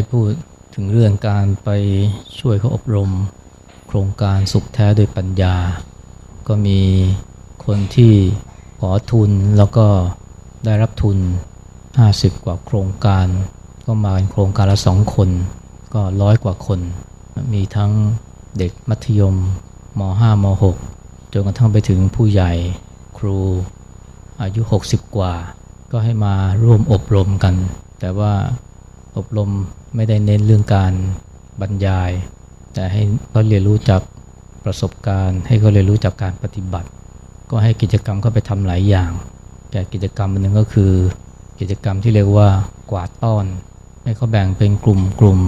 ได้พูดถึงเรื่องการไปช่วยเขาอบรม โครงการสุขแท้โดยปัญญา ก็มีคนที่ขอทุนแล้วก็ได้รับทุน 50 กว่าโครงการ ก็มาเป็นโครงการละสองคน ก็ร้อยกว่าคน มีทั้งเด็กมัธยมม .5 ม .6 จนกระทั่งไปถึงผู้ใหญ่ครูอายุ 60 กว่า ก็ให้มาร่วมอบรมกัน แต่ว่าอบรม ไม่ได้เน้นเรื่องการบรรยาย แต่ให้เขาเรียนรู้จากประสบการณ์ ให้เขาเรียนรู้จากการปฏิบัติ ก็ให้กิจกรรมเขาไปทำหลายอย่าง แต่กิจกรรมหนึ่งก็คือ กิจกรรมที่เรียกว่ากวาดต้อน ให้เขาแบ่งเป็นกลุ่มกลุ่ม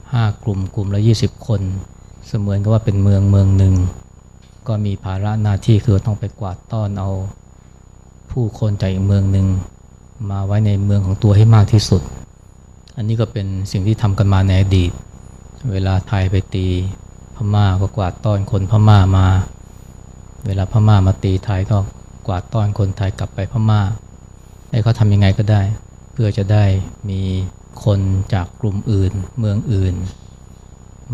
5กลุ่มกลุ่มละ 20 คน เสมือนกับว่าเป็นเมืองเมืองหนึ่ง ก็มีภาระหน้าที่คือต้องไปกวาดต้อนเอาผู้คนจากอีกเมืองหนึ่งมาไว้ในเมืองของตัวให้มากที่สุด อันนี้ก็เป็นสิ่งที่ทำกันมาในอดีต เวลาไทยไปตีพม่าก็กวาดต้อนคนพม่ามา เวลาพม่ามาตีไทยก็กวาดต้อนคนไทยกลับไปพม่าให้เขาทำยังไงก็ได้ เพื่อจะได้มีคนจากกลุ่มอื่น เมืองอื่น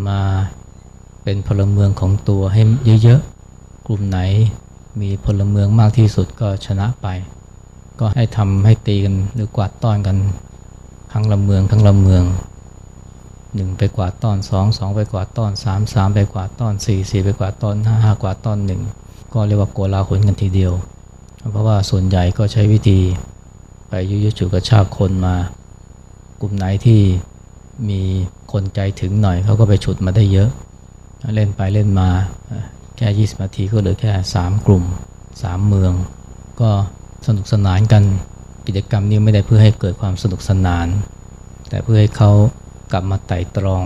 มาเป็นพลเมืองของตัวให้เยอะๆ กลุ่มไหนมีพลเมืองมากที่สุดก็ชนะไป ก็ให้ทำให้ตีกันหรือกวาดต้อนกัน ทั้งละเมืองทั้งละเมืองหนึ่งไปกว่าต้อนสองสองไปกว่าต้อนสามสามไปกว่าต้อนสี่สี่ไปกว่าต้อนห้าห้ากว่าต้อนหนึ่งก็เรียกว่าโกลาหลกันทีเดียว เพราะว่าส่วนใหญ่ก็ใช้วิธีไปยุยฉุกระชากคนมา กลุ่มไหนที่มีคนใจถึงหน่อยเขาก็ไปฉุดมาได้เยอะ เล่นไปเล่นมาแค่20นาทีก็เหลือแค่3กลุ่ม3เมือง ก็สนุกสนานกัน กิจกรรมนี้ไม่ได้เพื่อให้เกิดความสนุกสนาน แต่เพื่อให้เขากลับมาไต่ตรอง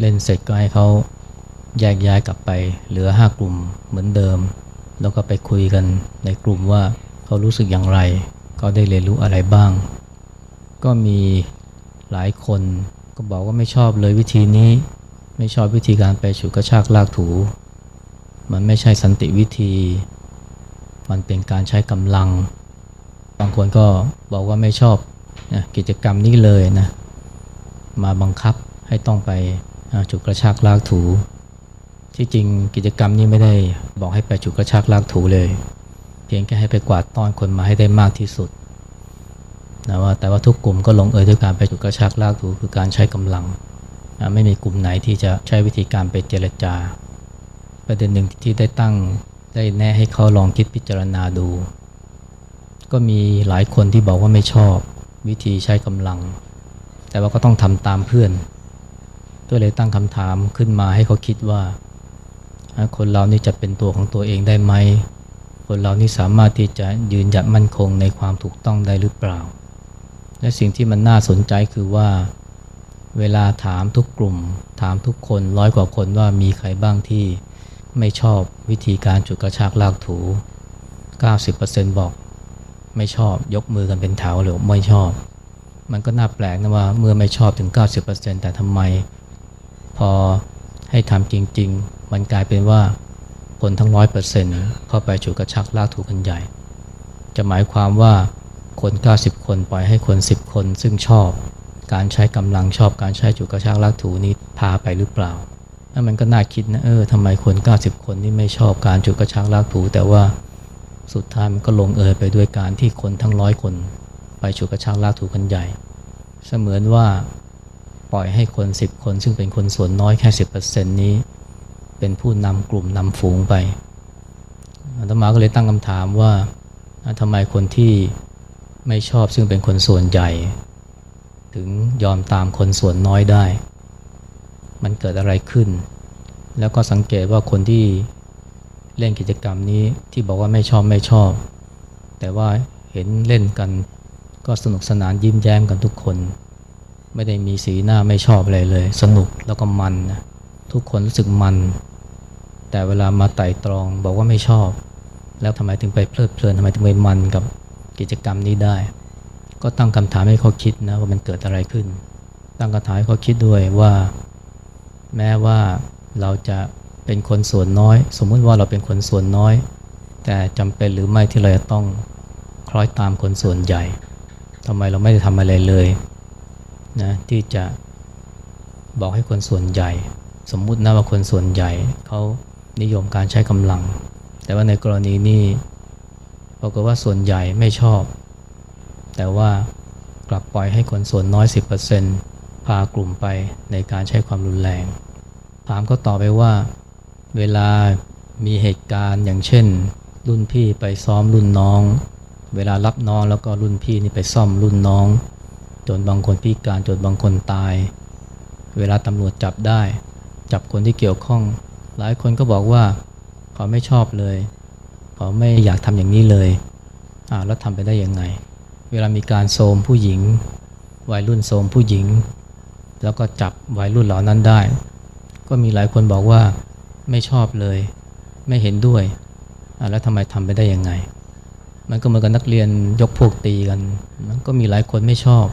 เล่นเสร็จก็ให้เขาแยกย้ายกลับไป เหลือ5กลุ่มเหมือนเดิม แล้วก็ไปคุยกันในกลุ่มว่าเขารู้สึกอย่างไร เขาได้เรียนรู้อะไรบ้าง ก็มีหลายคนก็บอกว่าไม่ชอบเลยวิธีนี้ ไม่ชอบวิธีการไปฉุดกระชากลากถู มันไม่ใช่สันติวิธี มันเป็นการใช้กำลังางคนก็บอกว่าไม่ชอบนะกิจกรรมนี้เลยนะ มาบังคับให้ต้องไปฉุดกระชากลากถู ที่จริงกิจกรรมนี้ไม่ได้บอกให้ไปฉุดกระชากลากถูเลย เพียงแค่ให้ไปกวาดต้อนคนมาให้ได้มากที่สุดนะว่าแต่ว่าทุกกลุ่มก็ลงเอยด้วยการไปฉุดกระชากลากถูคือการใช้กำลังนะไม่มีกลุ่มไหนที่จะใช้วิธีการไปเจรจา ประเด็นหนึ่งที่ได้ตั้งได้แน่ให้เขาลองคิดพิจารณาดู ก็มีหลายคนที่บอกว่าไม่ชอบวิธีใช้กำลัง แต่ว่าก็ต้องทำตามเพื่อน ก็เลยตั้งคำถามขึ้นมาให้เขาคิดว่า คนเรานี่จะเป็นตัวของตัวเองได้ไหม คนเรานี่สามารถที่จะยืนหยัดมั่นคงในความถูกต้องได้หรือเปล่า และสิ่งที่มันน่าสนใจคือว่า เวลาถามทุกกลุ่ม ถามทุกคนร้อยกว่าคนว่ามีใครบ้างที่ไม่ชอบวิธีการจุดกระชากลากถู 90%บอก ไม่ชอบยกมือกันเป็นแถวหรือไม่ชอบ มันก็น่าแปลกนะว่าเมื่อไม่ชอบถึง 90%แต่ทำไม พอให้ทำจริง ๆ มันกลายเป็นว่าคนทั้งร้อยเปอร์เซ็นต์เข้าไปจุดกระชากลากถูกันใหญ่ จะหมายความว่าคน 90 คนปล่อยให้คน 10 คนซึ่งชอบ การใช้กำลังชอบการใช้จุดกระชากลากถูนี้พาไปหรือเปล่าแล้วมันก็น่าคิดนะเออทำไมคน 90 คนนี่ไม่ชอบการจุดกระชากลากถูแต่ว่า สุดท้ายมันก็ลงเอยไปด้วยการที่คนทั้งร้อยคน ไปจุดกระชากลากถูกันใหญ่ เสมือนว่าปล่อยให้คน 10 คน ซึ่งเป็นคนส่วนน้อยแค่ 10%นี้ เป็นผู้นำกลุ่มนำฝูงไปอาตมาก็เลยตั้งคำถามว่าทำไมคนที่ไม่ชอบซึ่งเป็นคนส่วนใหญ่ ถึงยอมตามคนส่วนน้อยได้ มันเกิดอะไรขึ้น แล้วก็สังเกตว่าคนที่ เล่นกิจกรรมนี้ที่บอกว่าไม่ชอบไม่ชอบ แต่ว่าเห็นเล่นกันก็สนุกสนานยิ้มแย้มกันทุกคน ไม่ได้มีสีหน้าไม่ชอบอะไรเลย สนุกแล้วก็มันนะทุกคนรู้สึกมัน แต่เวลามาไต่ตรองบอกว่าไม่ชอบ แล้วทำไมถึงไปเพลิดเพลินทำไมถึงไปมันกับกิจกรรมนี้ได้ ก็ตั้งคำถามให้เขาคิดนะว่ามันเกิดอะไรขึ้น ตั้งคำถามให้เขาคิดด้วยว่า แม้ว่าเราจะ เป็นคนส่วนน้อย สมมุติว่าเราเป็นคนส่วนน้อย แต่จำเป็นหรือไม่ที่เราจะต้องคล้อยตามคนส่วนใหญ่ทำไมเราไม่ได้ทำอะไรเลยนะที่จะบอกให้คนส่วนใหญ่ สมมุตินะว่าคนส่วนใหญ่เขานิยมการใช้กำลัง แต่ว่าในกรณีนี้ปรากฏว่าส่วนใหญ่ไม่ชอบ แต่ว่ากลับปล่อยให้คนส่วนน้อย 10%พากลุ่มไปในการใช้ความรุนแรง ถามก็ตอบไปว่า เวลามีเหตุการณ์อย่างเช่น รุ่นพี่ไปซ้อมรุ่นน้อง เวลารับน้องแล้วก็รุ่นพี่นี่ไปซ่อมรุ่นน้อง จนบางคนพิการจนบางคนตาย เวลาตำรวจจับได้ จับคนที่เกี่ยวข้อง หลายคนก็บอกว่า เขาไม่ชอบเลย เขาไม่อยากทำอย่างนี้เลยอ่าแล้วทำไปได้ยังไง เวลามีการโทมผู้หญิง วัยรุ่นโทมผู้หญิง แล้วก็จับวัยรุ่นเหล่านั้นได้ ก็มีหลายคนบอกว่า ไม่ชอบเลย ไม่เห็นด้วยแล้วทำไมทำไปได้ยังไง มันก็เหมือนกับนักเรียนยกพวกตีกัน มันก็มีหลายคนไม่ชอบ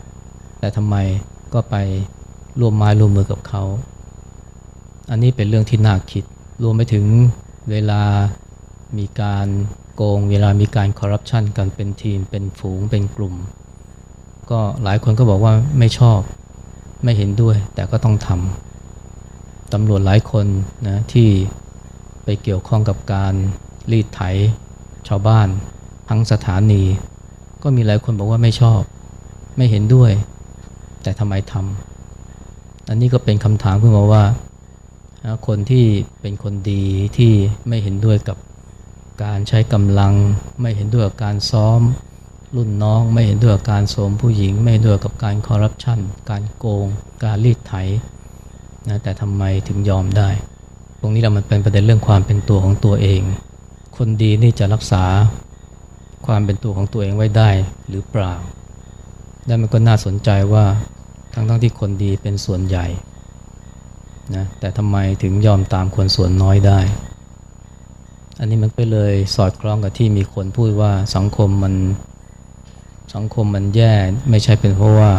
แต่ทำไมก็ไปร่วมไม้ร่วมมือกับเขา อันนี้เป็นเรื่องที่น่าคิด รวมไปถึงเวลามีการโกง เวลามีการคอร์รัปชันกันเป็นทีม เป็นฝูง เป็นกลุ่ม ก็หลายคนก็บอกว่าไม่ชอบ ไม่เห็นด้วย แต่ก็ต้องทำ ตำรวจหลายคนนะที่ไปเกี่ยวข้องกับการรีดไถชาวบ้าน ทั้งสถานี ก็มีหลายคนบอกว่าไม่ชอบ ไม่เห็นด้วย แต่ทำไมทำอันนี้ก็เป็นคำถามขึ้นมาว่า คนที่เป็นคนดีที่ไม่เห็นด้วยกับการใช้กำลัง ไม่เห็นด้วยกับการซ้อม รุ่นน้อง ไม่เห็นด้วยกับการโสมผู้หญิง ไม่เห็นด้วยกับการคอร์รัปชันการโกง การรีดไถ นะแต่ทำไมถึงยอมได้ ตรงนี้เรามันเป็นประเด็นเรื่องความเป็นตัวของตัวเอง คนดีนี่จะรักษาความเป็นตัวของตัวเองไว้ได้หรือเปล่าและมันก็น่าสนใจว่าทั้งๆทที่คนดีเป็นส่วนใหญ่นะแต่ทำไมถึงยอมตามคนส่วนน้อยได้ อันนี้มันก็เลยสอดคล้องกับที่มีคนพูดว่าสังคมมันสังคมมันแย่ไม่ใช่เป็นเพราะว่า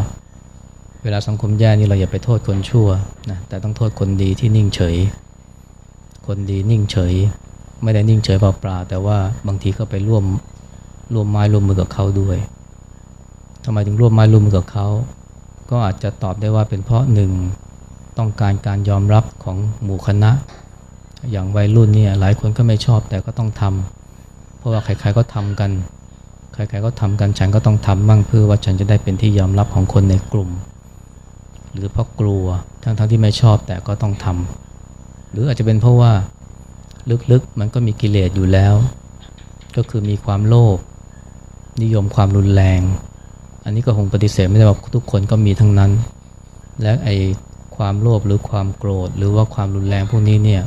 เวลาสังคมแย่นี่เราอย่าไปโทษคนชั่วนะแต่ต้องโทษคนดีที่นิ่งเฉย คนดีนิ่งเฉย ไม่ได้นิ่งเฉยเปล่าๆแต่ว่าบางทีก็ไปร่วมร่วมไม้ร่วมมือกับเขาด้วยทำไมถึงร่วมไม้ร่วมมือกับเขา ก็อาจจะตอบได้ว่าเป็นเพราะหนึ่งต้องการการยอมรับของหมู่คณะ อย่างวัยรุ่นเนี่ยหลายคนก็ไม่ชอบแต่ก็ต้องทำเพราะว่าใครๆก็ทำกัน ใครๆก็ทำกันฉันก็ต้องทำบ้างเพื่อว่าฉันจะได้เป็นที่ยอมรับของคนในกลุ่ม หรือเพราะกลัวทั้งๆทที่ไม่ชอบแต่ก็ต้องทำหรืออาจจะเป็นเพราะว่าลึกๆมันก็มีกิเลสอยู่แล้ว ก็คือมีความโลภนิยมความรุนแรง อันนี้ก็คงปฏิเสธไม่ได้ว่าทุกคนก็มีทั้งนั้น และไอความโลภหรือความโกรธ หรือว่าความรุนแรงพวกนี้เนี่ย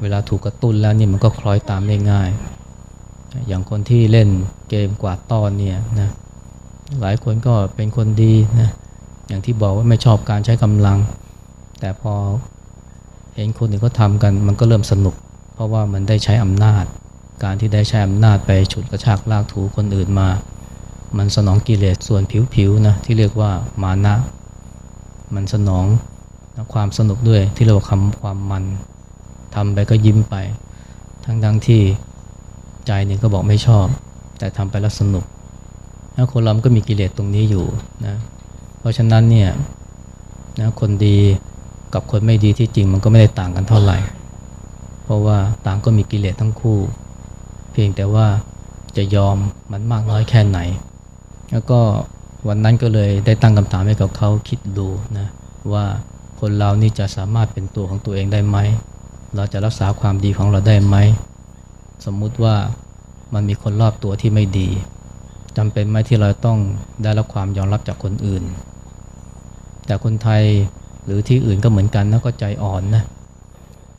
เวลาถูกกระตุ้นแล้วนี่มันก็คล้อยตามได้ง่าย อย่างคนที่เล่นเกมกวาดต้อนเนี่ยนะหลายคนก็เป็นคนดีนะ อย่างที่บอกว่าไม่ชอบการใช้กำลัง แต่พอเห็นคนอื่นเขาทำกันมันก็เริ่มสนุก เพราะว่ามันได้ใช้อำนาจ การที่ได้ใช้อำนาจไปฉุดกระชากลากถูคนอื่นมา มันสนองกิเลสส่วนผิวๆนะที่เรียกว่ามานะ มันสนองความสนุกด้วยที่เราคำความมันทำไปก็ยิ้มไป ทั้งๆทที่ใจหนึ่งก็บอกไม่ชอบ แต่ทำไปแล้วสนุกถ้าคนเราก็มีกิเลสตรงนี้อยู่นะ ราะฉะนั้นเนี่ยนะคนดีกับคนไม่ดีที่จริงมันก็ไม่ได้ต่างกันเท่าไหร่ เพราะว่าต่างก็มีกิเลสทั้งคู่ เพียงแต่ว่าจะยอมมันมากน้อยแค่ไหน แล้วก็วันนั้นก็เลยได้ตั้งคำถามให้กับเขาคิดดูนะว่าคนเรานี่จะสามารถเป็นตัวของตัวเองได้ไหม เราจะรักษาความดีของเราได้ไหม สมมุติว่ามันมีคนรอบตัวที่ไม่ดีจำเป็นไหมที่เราต้องได้รับความยอมรับจากคนอื่น แต่คนไทยหรือที่อื่นก็เหมือนกันนะก็ใจอ่อนนะ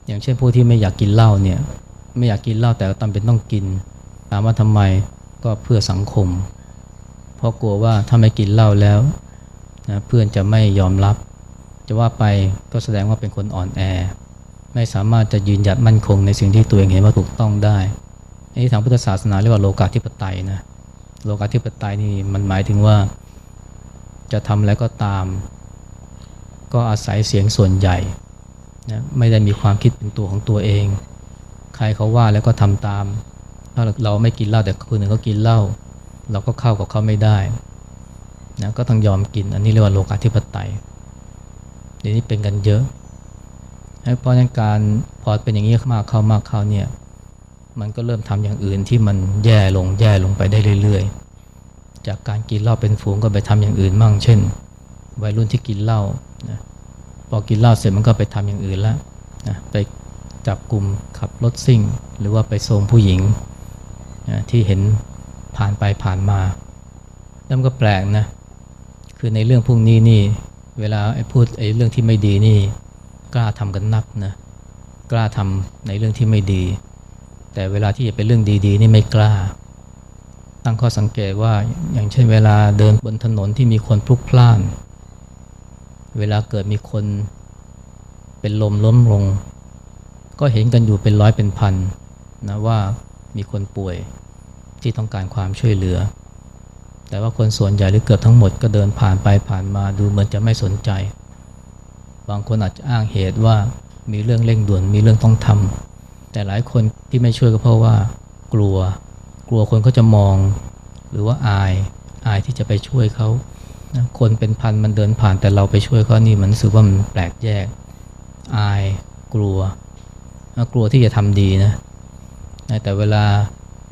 อย่างเช่นผู้ที่ไม่อยากกินเหล้าเนี่ยไม่อยากกินเหล้าแต่จำเป็นต้องกินถามว่าทำไมก็เพื่อสังคม เพราะกลัวว่าถ้าไม่กินเหล้าแล้วนะเพื่อนจะไม่ยอมรับ จะว่าไปก็แสดงว่าเป็นคนอ่อนแอ ไม่สามารถจะยืนหยัดมั่นคงในสิ่งที่ตัวเองเห็นว่าถูกต้องได้อันนี้ทางพุทธศาสนาเรียกว่าโลกาธิปไตยนะโลกาธิปไตยนี่มันหมายถึงว่า จะทำอะไรก็ตาม ก็อาศัยเสียงส่วนใหญ่นะไม่ได้มีความคิดเป็นตัวของตัวเอง ใครเขาว่าแล้วก็ทำตาม ถ้าเราไม่กินเหล้าแต่คนอื่นเขากินเหล้าเราก็เข้ากับเขาไม่ได้นะก็ต้องยอมกินอันนี้เรียกว่าโลกาธิปไตยเดี๋ยวนี้เป็นกันเยอะ เพราะนั้นการพอเป็นอย่างนี้มากเข้ามากเข้าเนี่ยมันก็เริ่มทำอย่างอื่นที่มันแย่ลงแย่ลงไปได้เรื่อยๆ จากการกินเหล้าเป็นฝูงก็ไปทำอย่างอื่นมั่ง เช่น วัยรุ่นที่กินเหล้า พอกินเหล้าเสร็จมันก็ไปทำอย่างอื่นแล้วนะไปจับกลุ่มขับรถซิ่ง หรือว่าไปโซมผู้หญิงนะที่เห็นผ่านไปผ่านมาแล้วมันก็แปลกนะคือในเรื่องพวกนี้นี่ เวลาไอ้พูดไอ้เรื่องที่ไม่ดีนี่ กล้าทำกันนักนะกล้าทำในเรื่องที่ไม่ดี แต่เวลาที่จะเป็นเรื่องดีๆ นี่ไม่กล้า ตั้งข้อสังเกตว่าอย่างเช่นเวลาเดินบนถนนที่มีคนพลุกพล่าน เวลาเกิดมีคนเป็นลมล้มลง ก็เห็นกันอยู่เป็นร้อยเป็นพันนะว่ามีคนป่วยที่ต้องการความช่วยเหลือ แต่ว่าคนส่วนใหญ่หรือเกือบทั้งหมดก็เดินผ่านไปผ่านมาดูเหมือนจะไม่สนใจ บางคนอาจจะอ้างเหตุว่ามีเรื่องเร่งด่วนมีเรื่องต้องทำแต่หลายคนที่ไม่ช่วยก็เพราะว่า กลัว กลัวคนเขาจะมอง หรือว่าอายอายที่จะไปช่วยเขา คนเป็นพันมันเดินผ่านแต่เราไปช่วยเขานี่มันรู้สึกว่ามันแปลกแยก อายกลัว กลัวที่จะทำดีนะ แต่เวลา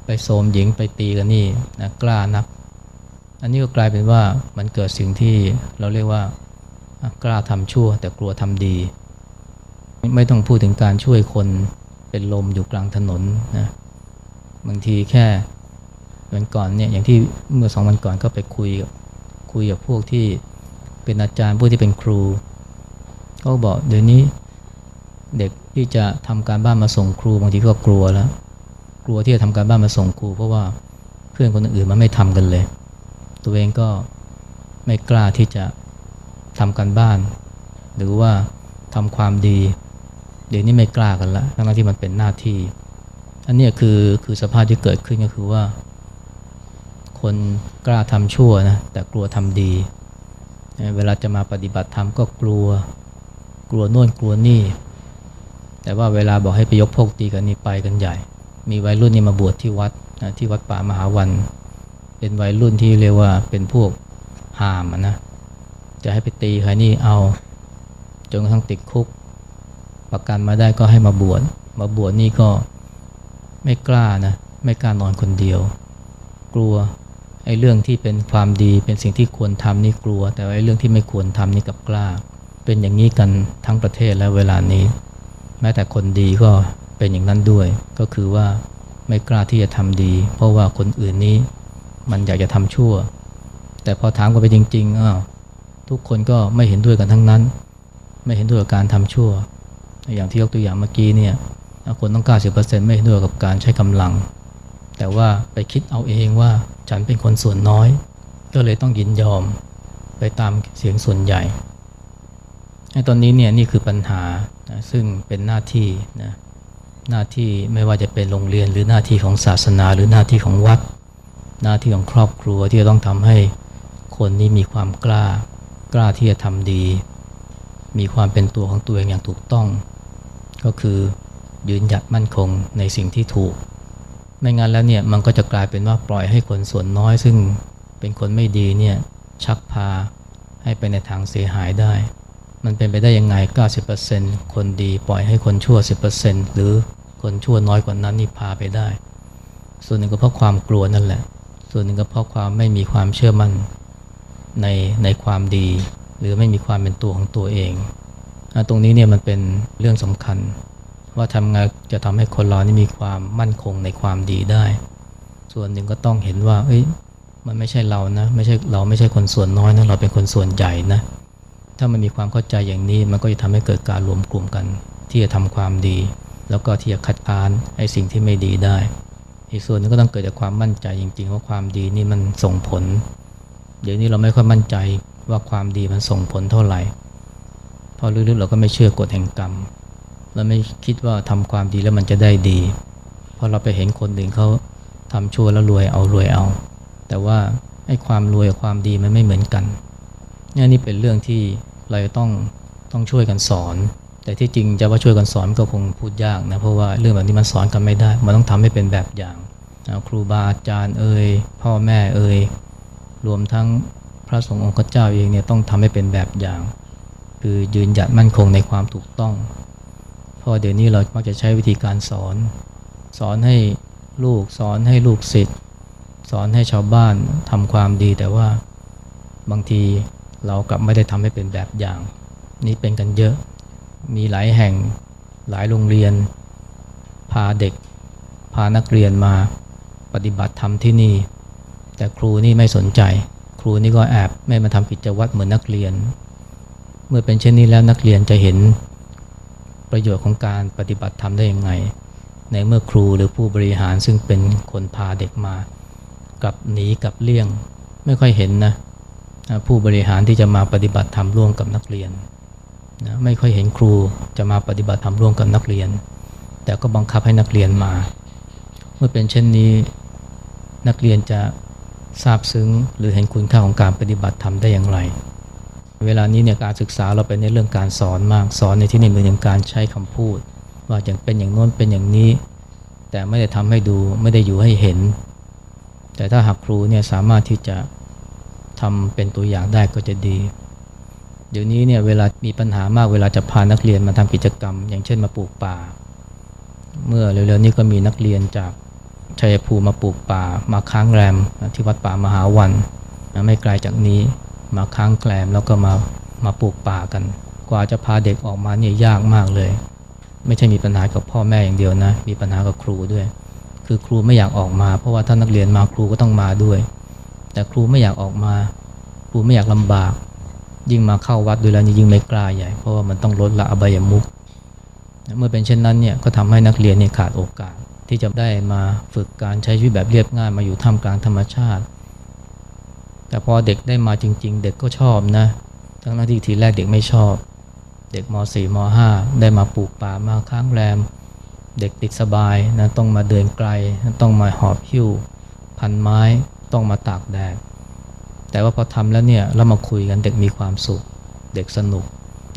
ไปโสมหญิงไปตีกันนี่นะกล้านัก อันนี้ก็กลายเป็นว่ามันเกิดสิ่งที่เราเรียกว่ากล้าทำชั่ว แต่กลัวทำดี ไม่ต้องพูดถึงการช่วยคนเป็นลมอยู่กลางถนนนะบางทีแค่วันก่อนเนี่ยอย่างที่เมื่อสองวันก่อนก็ไปคุยกับ คุยกับพวกที่เป็นอาจารย์พวกที่เป็นครูเขาบอกเดี๋ยวนี้เด็กที่จะทำการบ้านมาส่งครูบางทีก็กลัวแล้ว กลัวที่จะทำการบ้านมาส่งครู เพราะว่าเพื่อนคนอื่นมันไม่ทำกันเลย ตัวเองก็ไม่กล้าที่จะทำการบ้าน หรือว่าทำความดี เดี๋ยวนี้ไม่กล้ากันละทั้งที่มันเป็นหน้าที่ อันนี้คือคือสภาพที่เกิดขึ้นก็คือว่า คนกล้าทำชั่วนะแต่กลัวทำดี เวลาจะมาปฏิบัติธรรมก็กลัว กลัวโน่นกลัวนี่ แต่ว่าเวลาบอกให้ไปยกพกตีกันนี่ไปกันใหญ่ มีวัยรุ่นนี่มาบวชที่วัดนะที่วัดป่ามหาวัน เป็นวัยรุ่นที่เรียกว่าเป็นพวกหามนะ จะให้ไปตีใครนี่เอาจนกระทั่งติดคุก ประกันมาได้ก็ให้มาบวชมาบวชนี่ก็ไม่กล้านะ ไม่กล้านอนคนเดียว กลัว ไอ้เรื่องที่เป็นความดีเป็นสิ่งที่ควรทำนี่กลัว แต่ไอ้เรื่องที่ไม่ควรทำนี่กับกล้า เป็นอย่างนี้กันทั้งประเทศและเวลานี้ แม้แต่คนดีก็เป็นอย่างนั้นด้วย ก็คือว่าไม่กล้าที่จะทำดี เพราะว่าคนอื่นนี้มันอยากจะทำชั่ว แต่พอถามกันไปจริงๆอ้าวทุกคนก็ไม่เห็นด้วยกันทั้งนั้น ไม่เห็นด้วยกับการทำชั่ว อย่างที่ยกตัวอย่างเมื่อกี้เนี่ยคนต้อง 90%ไม่เห็นด้วยกับการใช้กำลัง แต่ว่าไปคิดเอาเองว่า ฉันเป็นคนส่วนน้อย ก็เลยต้องยินยอมไปตามเสียงส่วนใหญ่ไอ้ตอนนี้เนี่ยนี่คือปัญหานะซึ่งเป็นหน้าที่นะหน้าที่ไม่ว่าจะเป็นโรงเรียนหรือหน้าที่ของศาสนา หรือหน้าที่ของวัด หน้าที่ของครอบครัวที่จะต้องทำให้คนนี้มีความกล้ากล้าที่จะทำดี มีความเป็นตัวของตัวเองอย่างถูกต้อง ก็คือยืนหยัดมั่นคงในสิ่งที่ถูก ไม่งั้นแล้วเนี่ยมันก็จะกลายเป็นว่าปล่อยให้คนส่วนน้อย ซึ่งเป็นคนไม่ดีเนี่ยชักพาให้ไปในทางเสียหายได้ มันเป็นไปได้ยังไง 90%คนดีปล่อยให้คนชั่ว 10%หรือคนชั่วน้อยกว่านั้นนี่พาไปได้ ส่วนหนึ่งก็เพราะความกลัวนั่นแหละ ส่วนหนึ่งก็เพราะความไม่มีความเชื่อมั่นในในความดี หรือไม่มีความเป็นตัวของตัวเอง ตรงนี้เนี่ยมันเป็นเรื่องสำคัญ ว่าทำไงจะทำให้คนเรานี่มีความมั่นคงในความดีได้ ส่วนหนึ่งก็ต้องเห็นว่า เอ้ย มันไม่ใช่เรานะ ไม่ใช่เราไม่ใช่คนส่วนน้อยนะ เราเป็นคนส่วนใหญ่นะ ถ้ามันมีความเข้าใจอย่างนี้ มันก็จะทำให้เกิดการรวมกลุ่มกัน ที่จะทำความดี แล้วก็ที่จะคัดค้านไอ้สิ่งที่ไม่ดีได้ อีกส่วนนึงก็ต้องเกิดจากความมั่นใจจริง ๆ ว่าความดีนี่มันส่งผล เดี๋ยวนี้เราไม่ค่อยมั่นใจว่าความดีมันส่งผลเท่าไหร่ พอลึกๆเราก็ไม่เชื่อกฎแห่งกรรม เราไม่คิดว่าทำความดีแล้วมันจะได้ดีพอเราไปเห็นคนอื่นเขาทำชั่วแล้วรวยเอารวยเอา แต่ว่าไอ้ความรวยกับความดีมันไม่เหมือนกันนี่นี่เป็นเรื่องที่เราต้องต้องช่วยกันสอน แต่ที่จริงจะว่าช่วยกันสอนก็คงพูดยากนะเพราะว่าเรื่องแบบนี้มันสอนกันไม่ได้ มันต้องทำให้เป็นแบบอย่าง ครูบาอาจารย์เอ่ยพ่อแม่เอ่ยรวมทั้งพระสงฆ์องค์เจ้าเองเนี่ยต้องทำให้เป็นแบบอย่าง คือยืนหยัดมั่นคงในความถูกต้อง ราะเดี๋ยวนี้เรามักจะใช้วิธีการสอน สอนให้ลูกสอนให้ลูกศิษย์สอนให้ชาวบ้านทำความดี แต่ว่าบางทีเรากลับไม่ได้ทำให้เป็นแบบอย่าง นี่เป็นกันเยอะ มีหลายแห่งหลายโรงเรียน พาเด็ก พานักเรียนมาปฏิบัติธรรมที่นี่ แต่ครูนี่ไม่สนใจ ครูนี่ก็แอบไม่มาทำกิจวัตรเหมือนนักเรียน เมื่อเป็นเช่นนี้แล้วนักเรียนจะเห็น ประโยชน์ของการปฏิบัติธรรมได้ยังไง ในเมื่อครูหรือผู้บริหารซึ่งเป็นคนพาเด็กมา กับหนีกับเลี่ยงไม่ค่อยเห็นนะผู้บริหารที่จะมาปฏิบัติธรรมร่วมกับนักเรียนนะไม่ค่อยเห็นครูจะมาปฏิบัติธรรมร่วมกับนักเรียน แต่ก็บังคับให้นักเรียนมา เมื่อเป็นเช่นนี้นักเรียนจะทราบซึ้งหรือเห็นคุณค่าของการปฏิบัติธรรมได้อย่างไร เวลานี้เนี่ยการศึกษาเราเป็นในเรื่องการสอนมากสอนในที่นี้เหมือนอย่างการใช้คำพูด ว่าอย่างเป็นอย่างโน้นเป็นอย่างนี้ แต่ไม่ได้ทำให้ดูไม่ได้อยู่ให้เห็น แต่ถ้าหากครูเนี่ยสามารถที่จะทำเป็นตัวอย่างได้ก็จะดี เดี๋ยวนี้เนี่ยเวลามีปัญหามากเวลาจะพานักเรียนมาทำกิจกรรม อย่างเช่นมาปลูกป่า เมื่อเร็วๆนี้ก็มีนักเรียนจากชัยภูมิมาปลูกป่ามาค้างแรมที่วัดป่ามหาวันไม่ไกลจากนี้ มาค้างแกลมแล้วก็มามาปลูกป่ากัน กว่าจะพาเด็กออกมาเนี่ยยากมากเลย ไม่ใช่มีปัญหากับพ่อแม่อย่างเดียวนะ มีปัญหากับครูด้วย คือครูไม่อยากออกมาเพราะว่าถ้านักเรียนมาครูก็ต้องมาด้วย แต่ครูไม่อยากออกมา ครูไม่อยากลำบาก ยิ่งมาเข้าวัดด้วยแล้วยิ่งไม่กล้าใหญ่เพราะว่ามันต้องลดละอบายมุกเมื่อเป็นเช่นนั้นเนี่ยก็ทำให้นักเรียนเนี่ยขาดโอกาส ที่จะได้มาฝึกการใช้ชีวิตแบบเรียบง่ายมาอยู่ท่ามกลางธรรมชาติ แต่พอเด็กได้มาจริง ๆ เด็กก็ชอบนะ ทั้งนั้นที่ทีแรกเด็กไม่ชอบ เด็กม .4 ม .5 ได้มาปลูกป่ามาค้างแรม เด็กติดสบายนะต้องมาเดินไกล ต้องมาหอบหิ้ว พันไม้ต้องมาตากแดดแต่ว่าพอทำแล้วเนี่ยเรามาคุยกันเด็กมีความสุข เด็กสนุก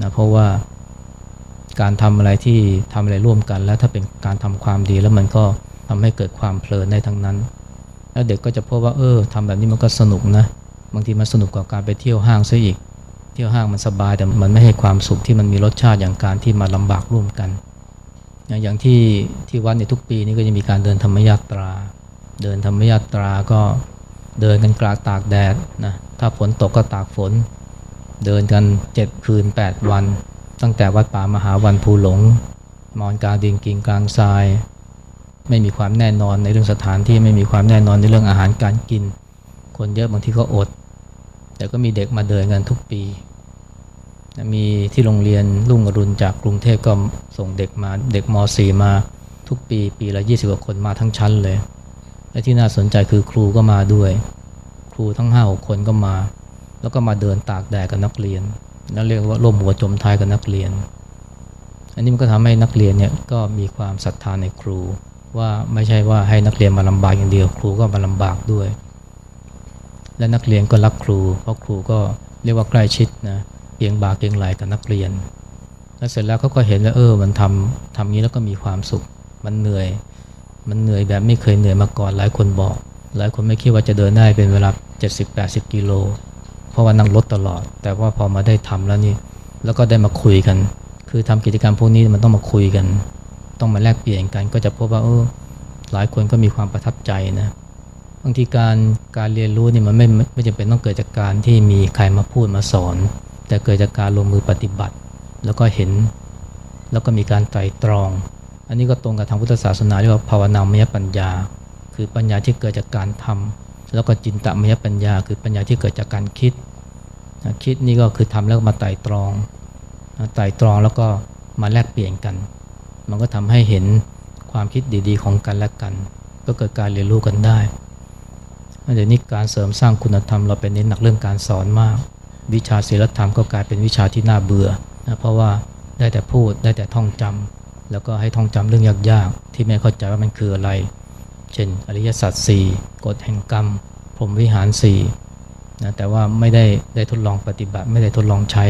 นะเพราะว่าการทำอะไรที่ทำอะไรร่วมกัน แล้วถ้าเป็นการทำความดีแล้วมันก็ทำให้เกิดความเพลินได้ทั้งนั้น แล้วเด็กก็จะพบว่าเออทำแบบนี้มันก็สนุกนะ บางทีมันสนุกกว่าการไปเที่ยวห้างซะอีก เที่ยวห้างมันสบายแต่มันไม่ให้ความสุขที่มันมีรสชาติอย่างการที่มาลำบากร่วมกัน อย่างที่ที่วัดในทุกปีนี้ก็จะมีการเดินธรรมยาตรา เดินธรรมยาตราก็เดินกันกลางตากแดดนะถ้าฝนตกก็ตากฝน เดินกัน 7 คืน 8 วัน ตั้งแต่วัดป่ามหาวันภูหลง มอนกาดิงกิงกลางทราย ไม่มีความแน่นอนในเรื่องสถานที่ไม่มีความแน่นอนในเรื่องอาหารการกิน คนเยอะบางทีก็อด แต่ก็มีเด็กมาเดินกันทุกปี มีที่โรงเรียนรุ่งอรุณจากกรุงเทพก็ส่งเด็กมาเด็กม .4 มาทุกปี ปีละ20กว่าคนมาทั้งชั้นเลย และที่น่าสนใจคือครูก็มาด้วย ครูทั้ง5 6คนก็มา แล้วก็มาเดินตากแดดกับนักเรียนนั่นเรียกว่าร่มหัวจมท้ายกับนักเรียน อันนี้มันก็ทำให้นักเรียนเนี่ยก็มีความศรัทธาในครู ว่าไม่ใช่ว่าให้นักเรียนมาลำบากอย่างเดียว ครูก็มาลำบากด้วย และนักเรียนก็รักครู เพราะครูก็เรียกว่าใกล้ชิดนะเกียงบาเกียงไหลกับนักเรียน แล้วเสร็จแล้วเขาก็เห็นแล้วเออมันทำทำนี้แล้วก็มีความสุข มันเหนื่อย มันเหนื่อยแบบไม่เคยเหนื่อยมาก่อนหลายคนบอก หลายคนไม่คิดว่าจะเดินได้เป็นเวลา 70-80 กิโล เพราะว่านั่งรถตลอด แต่ว่าพอมาได้ทำแล้วนี่ แล้วก็ได้มาคุยกัน คือทำกิจกรรมพวกนี้มันต้องมาคุยกัน ต้องมาแลกเปลี่ยนกัน ก็จะพบว่าเออหลายคนก็มีความประทับใจนะ บางทีการการเรียนรู้นี่มันไม่ไม่จำเป็นต้องเกิดจากการที่มีใครมาพูดมาสอน แต่เกิดจากการลงมือปฏิบัติ แล้วก็เห็นแล้วก็มีการไตรตรอง อันนี้ก็ตรงกับทางพุทธศาสนาเรียกว่าภาวนามยปัญญา คือปัญญาที่เกิดจากการทำแล้วก็จินตมยปัญญา คือปัญญาที่เกิดจากการคิด คิดนี่ก็คือทำแล้วมาไตรตรองไตรตรองแล้วก็มาแลกเปลี่ยนกัน มันก็ทำให้เห็นความคิดดีๆ ของกันและกัน ก็เกิดการเรียนรู้กันได้ เดี๋ยวนี้การเสริมสร้างคุณธรรมเราเป็นเน้นหนักเรื่องการสอนมาก วิชาศีลธรรมก็กลายเป็นวิชาที่น่าเบื่อนะเพราะว่าได้แต่พูดได้แต่ท่องจำแล้วก็ให้ท่องจำเรื่องยากๆ ที่ไม่เข้าใจว่ามันคืออะไร เช่น อริยสัจสี่กฎแห่งกรรมพรหมวิหารสี่นะแต่ว่าไม่ได้ได้ทดลองปฏิบัติไม่ได้ทดลองใช้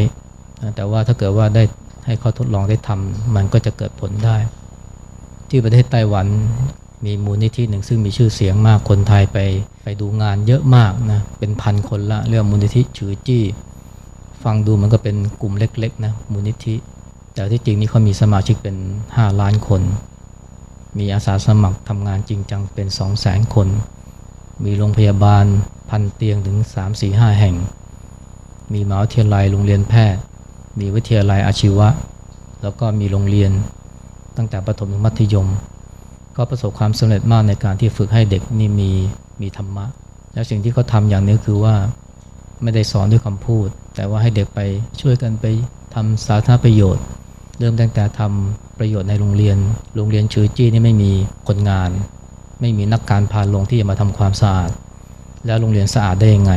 นะแต่ว่าถ้าเกิดว่าได้ให้เขาทดลองได้ทำมันก็จะเกิดผลได้ ที่ประเทศไต้หวัน มีมูลนิธิหนึ่งซึ่งมีชื่อเสียงมากคนไทยไปไปดูงานเยอะมากนะเป็นพันคนละเรียกมูลนิธิฉือจี้ ฟังดูมันก็เป็นกลุ่มเล็กๆนะมูลนิธิ แต่ที่จริงนี่เขามีสมาชิกเป็น 5 ล้านคน มีอาสาสมัครทำงานจริงจังเป็น 2 0 0แสนคน มีโรงพยาบาลพันเตียงถึง 3-4-5 แห่ง มีมหาวิทยาลัยโรงเรียนแพทย์ มีวิทยาลัยอาชีวะ แล้วก็มีโรงเรียนตั้งแต่ประถมถึงมัธยม ก็ประสบความสำเร็จมากในการที่ฝึกให้เด็กนี่มีมีธรรมะ แล้วสิ่งที่เขาทำอย่างนี้คือว่าไม่ได้สอนด้วยคำพูด แต่ว่าให้เด็กไปช่วยกันไปทำสาธารณประโยชน์ เริ่มตั้งแต่ทำประโยชน์ในโรงเรียน โรงเรียนชื่อจี้นี่ไม่มีคนงาน ไม่มีนักการพาลงที่จะมาทำความสะอาด แล้วโรงเรียนสะอาดได้ยังไง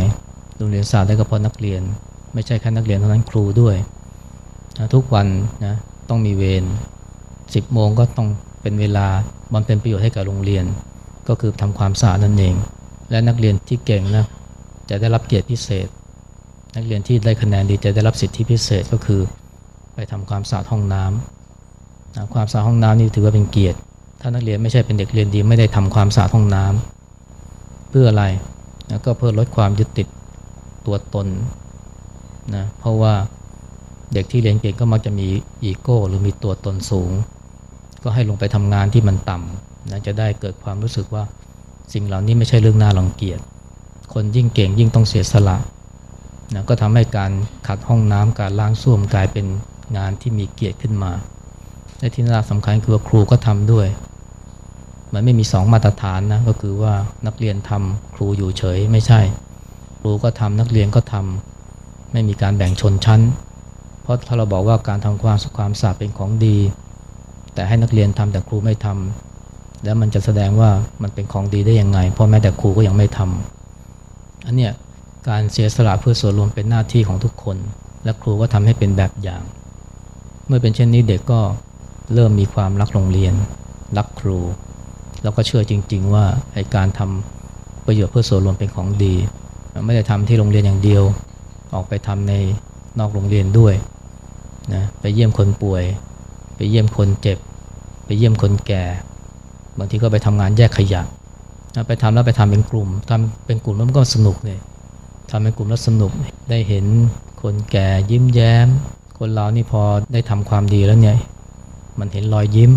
โรงเรียนสะอาดได้ก็เพราะนักเรียน ไม่ใช่แค่นักเรียนเท่านั้นครูด้วย ทุกวันนะต้องมีเวร10โมงก็ต้อง เป็นเวลาบำเพ็ญประโยชน์ให้กับโรงเรียน ก็คือทำความสะอาดนั่นเอง และนักเรียนที่เก่งนะจะได้รับเกียรติพิเศษ นักเรียนที่ได้คะแนนดีจะได้รับสิทธิพิเศษก็คือ ไปทำความสะอาดห้องน้ำนะความสะอาดห้องน้ำนี่ถือว่าเป็นเกียรติ ถ้านักเรียนไม่ใช่เป็นเด็กเรียนดีไม่ได้ทำความสะอาดห้องน้ำเพื่ออะไรนะก็เพื่อลดความยึดติดตัวตนนะเพราะว่าเด็กที่เรียนเก่งก็มักจะมีอีโก้หรือมีตัวตนสูง ก็ให้ลงไปทำงานที่มันต่ำนะจะได้เกิดความรู้สึกว่าสิ่งเหล่านี้ไม่ใช่เรื่องน่ารังเกียจ คนยิ่งเก่งยิ่งต้องเสียสละนะก็ทำให้การขัดห้องน้ำการล้างส้วมกลายเป็นงานที่มีเกียรติขึ้นมา และที่น่าสำคัญคือว่าครูก็ทำด้วย มันไม่มีสองมาตรฐานนะก็คือว่านักเรียนทำครูอยู่เฉยไม่ใช่ ครูก็ทำนักเรียนก็ทำไม่มีการแบ่งชนชั้น เพราะถ้าเราบอกว่าการทำความสุขความสะอาดเป็นของดี แต่ให้นักเรียนทำแต่ครูไม่ทำแล้วมันจะแสดงว่ามันเป็นของดีได้ยังไง เพราะแม้แต่ครูก็ยังไม่ทำอันเนี้ยการเสียสละเพื่อส่วนรวมเป็นหน้าที่ของทุกคน และครูก็ทำให้เป็นแบบอย่าง เมื่อเป็นเช่นนี้เด็กก็เริ่มมีความรักโรงเรียน รักครู แล้วก็เชื่อจริง ๆ ว่าไอการทำประโยชน์เพื่อส่วนรวมเป็นของดี ไม่ได้ทำที่โรงเรียนอย่างเดียว ออกไปทำในนอกโรงเรียนด้วยนะไปเยี่ยมคนป่วย เยี่ยมคนเจ็บ ไปเยี่ยมคนแก่ บางทีก็ไปทำงานแยกขยะไปทำแล้วไปทำเป็นกลุ่มทำเป็นกลุ่มแล้วมันก็สนุกเลยทำเป็นกลุ่มแล้วสนุกได้เห็นคนแก่ยิ้มแย้ม คนเรานี่พอได้ทำความดีแล้วเนี่ยมันเห็นรอยยิ้ม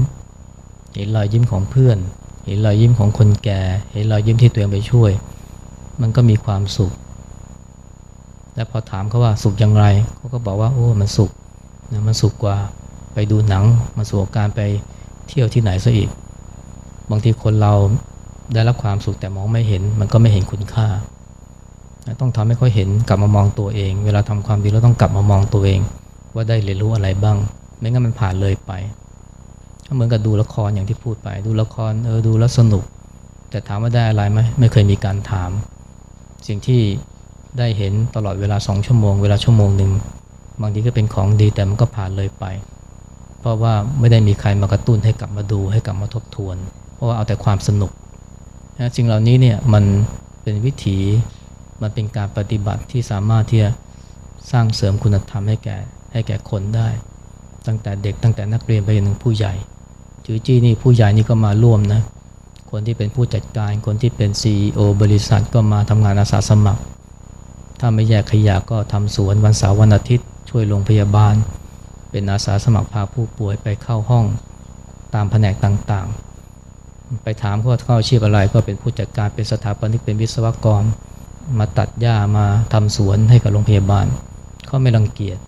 เห็นรอยยิ้มของเพื่อน เห็นรอยยิ้มของคนแก่ เห็นรอยยิ้มที่ตัวเองไปช่วย มันก็มีความสุข และพอถามเขาว่าสุขอย่างไรเขาก็บอกว่าโอ้มันสุขนะมันสุขกว่า ไปดูหนังมันสุขกว่การไปเที่ยวที่ไหนซะอีก บางทีคนเราได้รับความสุขแต่มองไม่เห็น มันก็ไม่เห็นคุณค่า ต้องทำให้เขาเห็นกลับมามองตัวเอง เวลาทำความดีเราต้องกลับมามองตัวเอง ว่าได้เรียนรู้อะไรบ้าง ไม่งั้นมันผ่านเลยไปเหมือนกับดูละครอย่างที่พูดไป ดูละครเออดูแล้วสนุก แต่ถามว่าได้อะไรไหมไม่เคยมีการถาม สิ่งที่ได้เห็นตลอดเวลาสองชั่วโมง เวลาชั่วโมงหนึ่งบางทีก็เป็นของดีแต่มันก็ผ่านเลยไป ราะว่าไม่ได้มีใครมากระตุ้นให้กลับมาดูให้กลับมาทบทวน เพราะว่าเอาแต่ความสนุกนะสิ่งเหล่านี้เนี่ยมันเป็นวิถีมันเป็นการปฏิบัติที่สามารถที่จะสร้างเสริมคุณธรรมให้แก่ให้แก่คนได้ ตั้งแต่เด็กตั้งแต่นักเรียนไปจนถึงผู้ใหญ่จือจี้นี่ผู้ใหญ่นี่ก็มาร่วมนะคนที่เป็นผู้จัดการคนที่เป็น CEO บริษัทก็มาทำงานอาสาสมัคร ถ้าไม่แยกขยะก็ทำสวนวันเสาร์วันอาทิตย์ ช่วยโรงพยาบาล เป็นอาสาสมัครพาผู้ป่วยไปเข้าห้องตามแผนกต่างๆ ไปถามเขาว่าเขาอาชีพอะไรก็เป็นผู้จัดการเป็นสถาปนิกเป็นวิศวกร มาตัดหญ้ามาทำสวนให้กับโรงพยาบาลเขาไม่รังเกียจ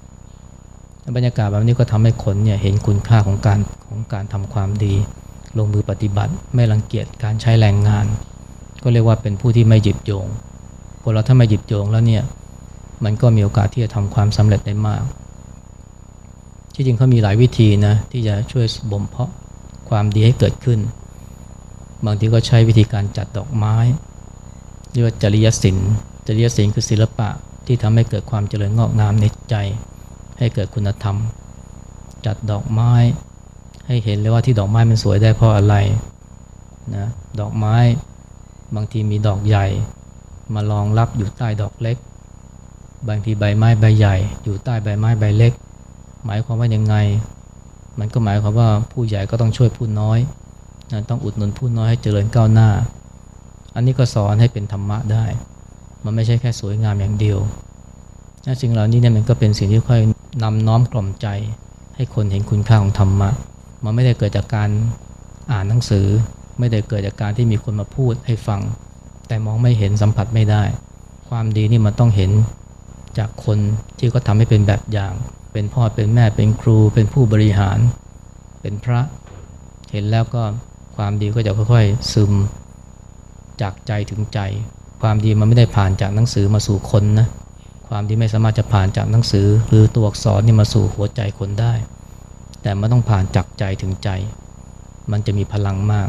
บรรยากาศแบบนี้ก็ทำให้คนเนี่ยเห็นคุณค่าของการของการทำความดี ลงมือปฏิบัติ ไม่รังเกียจการใช้แรงงาน ก็เรียกว่าเป็นผู้ที่ไม่หยิบโยงคนเราถ้าไม่หยิบโยงแล้วเนี่ยมันก็มีโอกาสที่จะทำความสำเร็จได้มาก ที่จริงเขามีหลายวิธีนะที่จะช่วยบ่มเพาะความดีให้เกิดขึ้น บางทีก็ใช้วิธีการจัดดอกไม้เรียกว่าจริยศิลป์จริยศิลป์คือศิลปะที่ทำให้เกิดความเจริญงอกงามในใจ ให้เกิดคุณธรรม จัดดอกไม้ ให้เห็นเลยว่าที่ดอกไม้มันสวยได้เพราะอะไรนะดอกไม้บางทีมีดอกใหญ่ มารองรับอยู่ใต้ดอกเล็ก บางทีใบไม้ใบใหญ่ อยู่ใต้ใบไม้ใบเล็ก หมายความว่ายังไง มันก็หมายความว่าผู้ใหญ่ก็ต้องช่วยผู้น้อยนะต้องอุดหนุนผู้น้อยให้เจริญก้าวหน้า อันนี้ก็สอนให้เป็นธรรมะได้ มันไม่ใช่แค่สวยงามอย่างเดียวนะสิ่งเหล่านี้เนี่ยมันก็เป็นสิ่งที่ค่อยนำน้อมกล่อมใจ ให้คนเห็นคุณค่าของธรรมะ มันไม่ได้เกิดจากการอ่านหนังสือ ไม่ได้เกิดจากการที่มีคนมาพูดให้ฟัง แต่มองไม่เห็นสัมผัสไม่ได้ ความดีนี่มันต้องเห็นจากคนที่เขาทำให้เป็นแบบอย่าง เป็นพ่อเป็นแม่เป็นครูเป็นผู้บริหาร เป็นพระ เห็นแล้วก็ความดีก็จะค่อยๆซึมจากใจถึงใจ ความดีมันไม่ได้ผ่านจากหนังสือมาสู่คนนะความดีไม่สามารถจะผ่านจากหนังสือ หรือตัวอักษรนี่มาสู่หัวใจคนได้ แต่มันต้องผ่านจากใจถึงใจ มันจะมีพลังมาก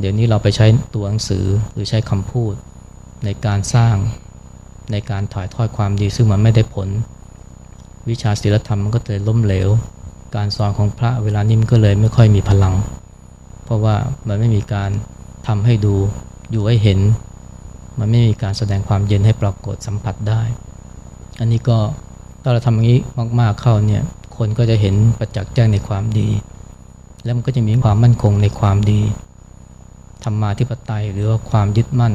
เดี๋ยวนี้เราไปใช้ตัวหนังสือหรือใช้คำพูดในการสร้างในการถ่ายทอดความดีซึ่งมันไม่ได้ผล วิชาศีลธรรมมันก็เลยล้มเหลว การสอนของพระเวลานี้มันก็เลยไม่ค่อยมีพลัง เพราะว่ามันไม่มีการทำให้ดูอยู่ให้เห็น มันไม่มีการแสดงความเย็นให้ปรากฏสัมผัสได้ อันนี้ก็ถ้าเราทำอย่างนี้มากๆเข้าเนี่ยคนก็จะเห็นประจักษ์แจ้งในความดี แล้วมันก็จะมีความมั่นคงในความดีธรรมาธิปไตยหรือว่าความยึดมั่น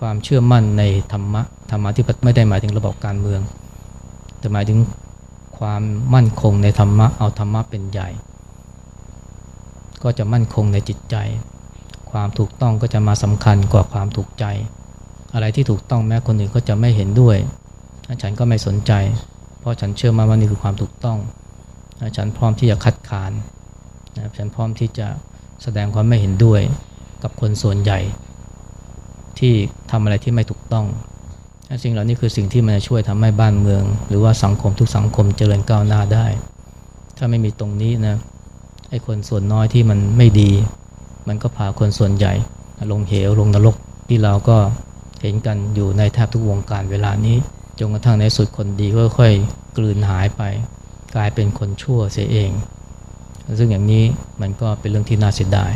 ความเชื่อมั่นในธรรมะธรรมาธิปไตยไม่ได้หมายถึงระบบการเมือง แต่หมายถึง ความมั่นคงในธรรมะ เอาธรรมะเป็นใหญ่ ก็จะมั่นคงในจิตใจ ความถูกต้องก็จะมาสำคัญกว่าความถูกใจ อะไรที่ถูกต้องแม้คนอื่นก็จะไม่เห็นด้วยฉันก็ไม่สนใจ เพราะฉันเชื่อมาว่านี่คือความถูกต้อง ฉันพร้อมที่จะคัดค้านฉันพร้อมที่จะแสดงความไม่เห็นด้วยกับคนส่วนใหญ่ ที่ทำอะไรที่ไม่ถูกต้อง สิ่งเหล่านี้คือสิ่งที่มันจะช่วยทำให้บ้านเมือง หรือว่าสังคมทุกสังคมเจริญก้าวหน้าได้ ถ้าไม่มีตรงนี้นะไอ้คนส่วนน้อยที่มันไม่ดี มันก็พาคนส่วนใหญ่ ลงเหวลงนรกที่เราก็เห็นกันอยู่ในแทบทุกวงการเวลานี้จนกระทั่งในสุดคนดีก็ค่อยกลืนหายไป กลายเป็นคนชั่วเสียเอง ซึ่งอย่างนี้มันก็เป็นเรื่องที่น่าเสียดาย